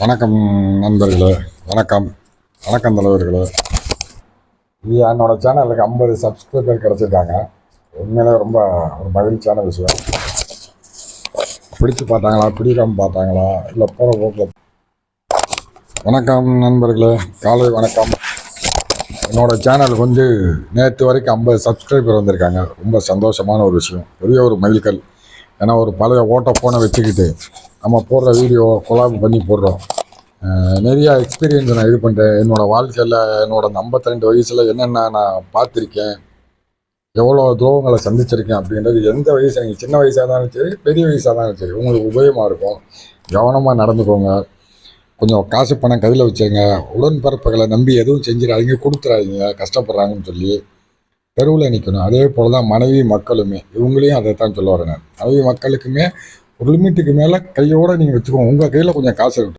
வணக்கம் நண்பர்களே வணக்கம். வணக்கம் தலைவர்களே. என்னோட சேனலுக்கு ஐம்பது சப்ஸ்கிரைபர் கிடச்சிருக்காங்க. உண்மையிலே ரொம்ப ஒரு மகிழ்ச்சியான விஷயம். பிடிச்சு பார்த்தாங்களா பிடிக்காமல் பார்த்தாங்களா இல்லை போகிற போக்கில். வணக்கம் நண்பர்களே காலை வணக்கம். என்னோட சேனலுக்கு வந்து நேற்று வரைக்கும் ஐம்பது சப்ஸ்கிரைபர் வந்திருக்காங்க. ரொம்ப சந்தோஷமான ஒரு விஷயம். பெரிய ஒரு மைல்கல். ஏன்னா ஒரு பழைய ஓட்ட ஃபோனை வச்சுக்கிட்டு நம்ம போடுற வீடியோ கொலாப் பண்ணி போடுறோம். நிறையா எக்ஸ்பீரியன்ஸ் நான் இது பண்ணுறேன் என்னோடய வாழ்க்கையில் என்னோடய ஐம்பத்தி ரெண்டு வயசில் என்னென்ன நான் பார்த்துருக்கேன் எவ்வளோ துரோகங்களை சந்திச்சிருக்கேன் அப்படின்றது எந்த வயசு நீங்கள் சின்ன வயசாக இருந்தாலும் சரி பெரிய வயசாக இருந்தாலும் சரி உங்களுக்கு உபயோகமாக இருக்கும். கவனமாக நடந்துக்கோங்க. கொஞ்சம் காசு பணம் கையில் வச்சுருங்க உடன்பிறப்புகளை நம்பி எதுவும் செஞ்சிடாதீங்க. கொடுத்துறாதீங்க கஷ்டப்படுறாங்கன்னு சொல்லி தெருவில் நிற்கணும் அதே போல் தான் மனைவி மக்களுமே. இவங்களையும் அதை தான் சொல்ல வரேன் மனைவி மக்களுக்குமே ஒரு லிமிட்டுக்கு மேலே கையோடு நீங்கள் வச்சுக்கோங்க. உங்கள் கையில் கொஞ்சம் காசு இருக்கட்டும்.